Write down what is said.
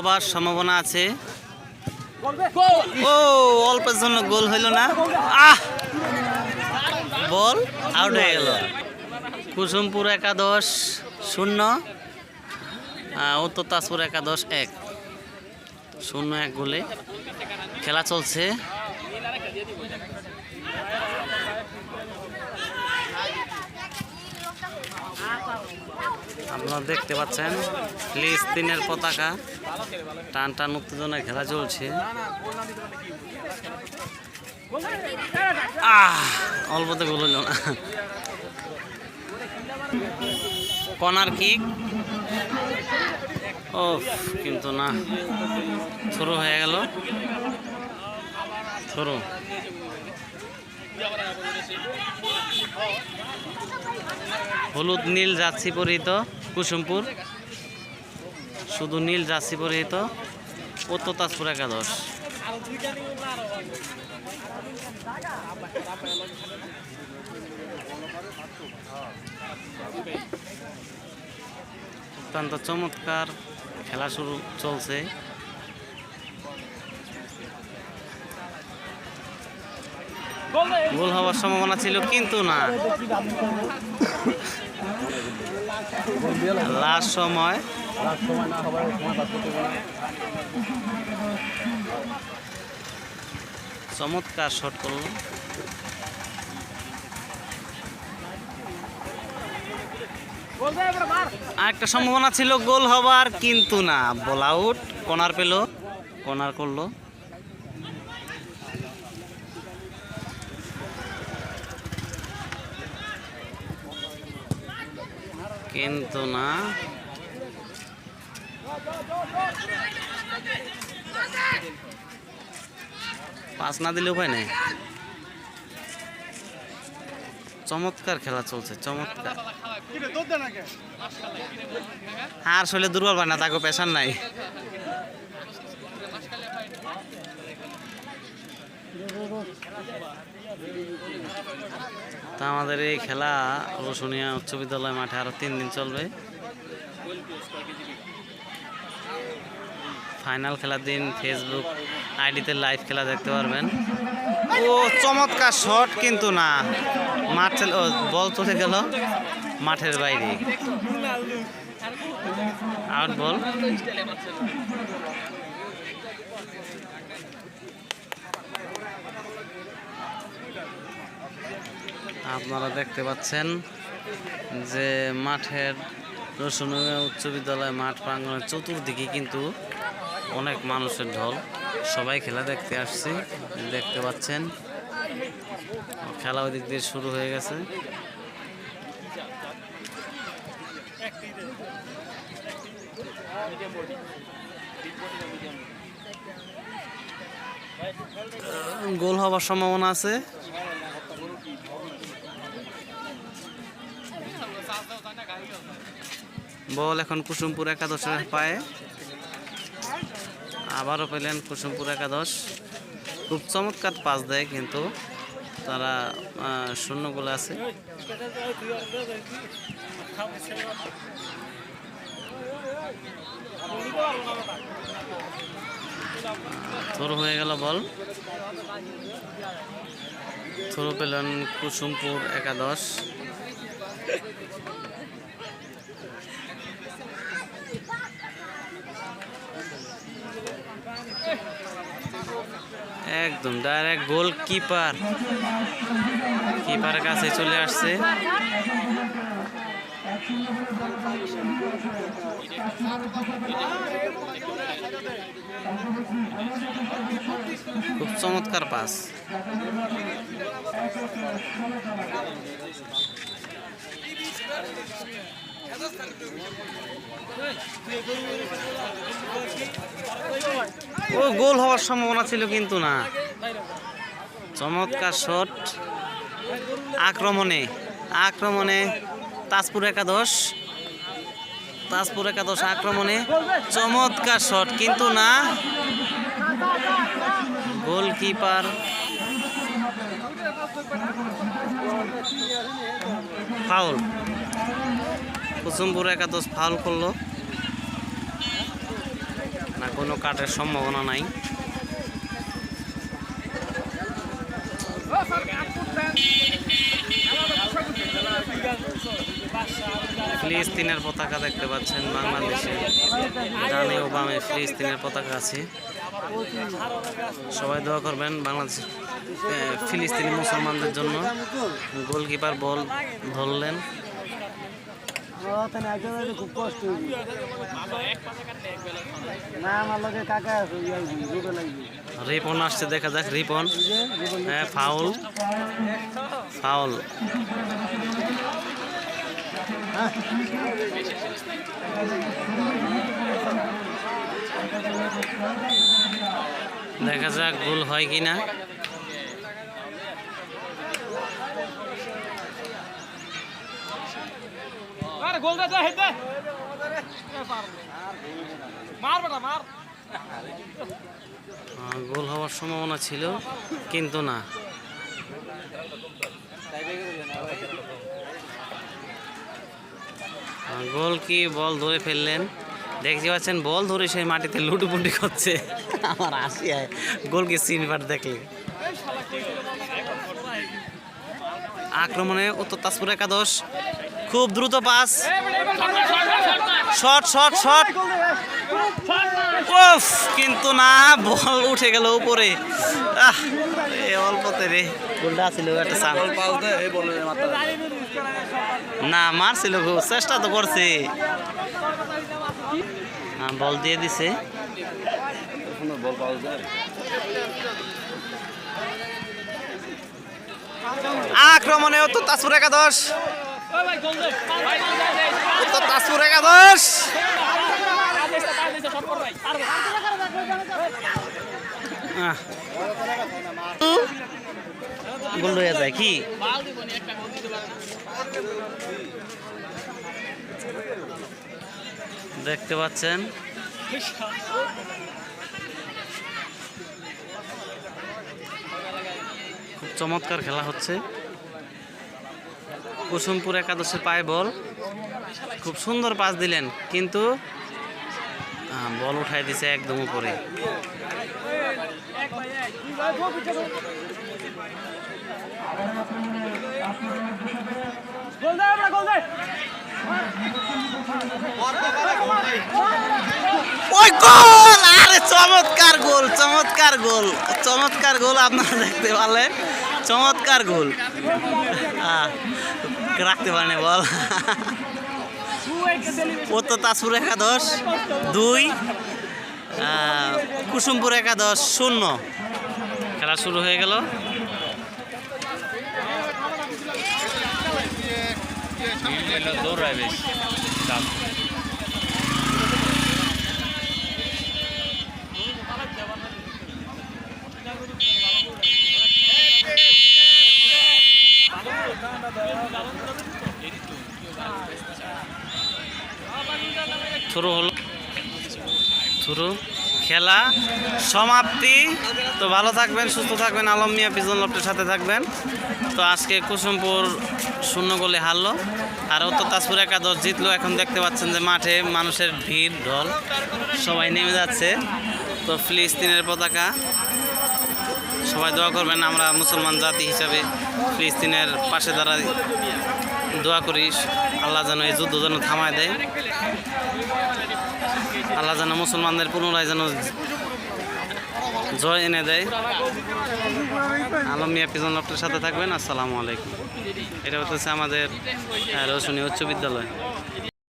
হবার সম্ভাবনা আছে। ও, অল্পের জন্য গোল হইল না। আহ! বল আউট হয়ে গেল। কুসুমপুর একাদশ শূন্য। উত্তর তাজপুর একাদশ এক। শূন্য এক গোলে খেলা চলছে। আপনারা দেখতে পাচ্ছেন ফিলিস্তিনের পতাকা। টান টান উত্তেজনায় খেলা চলছে। অল্পতে গোল হইল না। Corner kick. ও কিন্তু না, শুরু হয়ে গেল। শুরু। হলুদ, নীল যাচ্ছি পরিহিত। কুসুমপুর। শুধু নীল যাচ্ছি পরিহিত উত্তর তাজপুর একাদশ। অত্যন্ত চমৎকার খেলা শুরু চলছে। গোল হওয়ার সম্ভাবনা ছিল, কিন্তু না। লাস্ট সময়। চমৎকার শট করল। আরেকটা সম্ভাবনা ছিল, গোল হবার, কিন্তু না বল আউট কর্নার পেল কর্নার করল। কিন্তু না। পাস না দিলে উপায় নেই। চমৎকার খেলা চলছে, চমৎকার। আর শরীরে দুর্বল হয় না, তাকে পেশার নাই। তা আমাদের এই খেলা রসুনিয়া উচ্চ বিদ্যালয় মাঠে আরও তিন দিন চলবে। ফাইনাল খেলার দিন ফেসবুক আইডিতে লাইভ খেলা দেখতে পারবেন। ও, চমৎকার শট কিন্তু না। মাঠে বল চলে গেল মাঠের বাইরে। আউট বল আপনারা দেখতে পাচ্ছেন যে মাঠের রসুনিয়া উচ্চ বিদ্যালয় মাঠ প্রাঙ্গনের চতুর্দিকে কিন্তু অনেক মানুষের ঢল। সবাই খেলা দেখতে আসছি, দেখতে পাচ্ছেন। খেলা ওই দিক দিয়ে শুরু হয়ে গেছে। গোল হবার সম্ভাবনা আছে। বল এখন কুসুমপুর একাদশের পায়ে। আবারও পেলেন কুসুমপুর একাদশ। খুব চমৎকার পাস দেয় কিন্তু তারা শূন্য গোলে আছে। থ্রো হয়ে গেল বল। থ্রো পেলেন কুসুমপুর একাদশ। একদম ডাইরেক্ট গোল কিপার কিপারের কাছে চলে আসছে। খুব চমৎকার পাস ও, গোল হওয়ার সম্ভাবনা ছিল কিন্তু না। চমৎকার শট। আক্রমণে আক্রমণে তাজপুর একাদশ। তাজপুর একাদশ আক্রমণে চমৎকার শট, কিন্তু না। Goalkeeper foul. কুসুমপুর একাদশ ফাউল করল। কোনো কাটের সম্ভাবনা নাই। ফিলিস্তিনের পতাকা দেখতে পাচ্ছেন বাংলাদেশে। ডানে ও বামে ফিলিস্তিনের পতাকা আছে। সবাই দোয়া করবেন বাংলাদেশ ফিলিস্তিনি মুসলমানদের জন্য। গোলকিপার বল ধরলেন। খুব কষ্ট না আমার লগে কাকা আছে রিপন আসছে দেখা যাক রিপন। হ্যাঁ ফাউল। ফাউল। দেখা যাক ভুল হয় কিনা। গোল দে মার বেটা, মার। গোল হওয়ার সম্ভাবনা ছিল, কিন্তু না। গোল কি বল ধরে ফেললেন? দেখতে পাচ্ছেন, বল ধরে সেই মাটিতে লুটুপুটি করছে। আমার হাসি হয় গোলকে সিনভার দেখলে? আক্রমণে উত্তর তাজপুর একাদশ। খুব দ্রুত পাস। Shot shot shot. কিন্তু না, বল উঠে গেল উপরে। আহ অল্পতে রে। একটা না, মারছিল খুব। চেষ্টা তো করছে। বল দিয়ে দিছে। আক্রমণে উত্তর তাজপুর একাদশ। আর আহ। গোল যায় কি? দেখতে পাচ্ছেন। খুব চমৎকার খেলা হচ্ছে। কুসুমপুর একাদশের পায়ে বল। খুব সুন্দর পাস দিলেন, কিন্তু বল উঠাই দিছে একদম উপরে। গোল! আরে চমৎকার গোল চমৎকার গোল চমৎকার গোল আপনারা দেখতে পারলেন, চমৎকার গোল। রাখতে পারেনি বল। ও তো তাজপুর একাদশ দুই কুসুমপুর একাদশ শূন্য। খেলা শুরু হয়ে গেল। দৌড়ায় বেশ শুরু হলো। শুরু। খেলা সমাপ্তি। তো ভালো থাকবেন, সুস্থ থাকবেন। আলম মিয়া পিজন লপটের সাথে থাকবেন। তো আজকে কুসুমপুর শূন্য গোলে হারলো। আর উত্তর তাজপুর একাদশ জিতলো। এখন দেখতে পাচ্ছেন যে মাঠে মানুষের ভিড়, ঢল, সবাই নেমে যাচ্ছে। তো ফিলিস্তিনের পতাকা সবাই দোয়া করবেন, আমরা মুসলমান জাতি হিসাবে ফিলিস্তিনের পাশে দাঁড়াই। দোয়া করি, আল্লাহ যেন এই যুদ্ধ যেন থামায় দেয়। আল্লাহ যেন মুসলমানদের পুনরায় যেন জয় এনে দেয়। আলম মিয়া পিজন লফটের সাথে থাকবেন, আসসালামু আলাইকুম। এটা হচ্ছে আমাদের রসুনী উচ্চ বিদ্যালয়।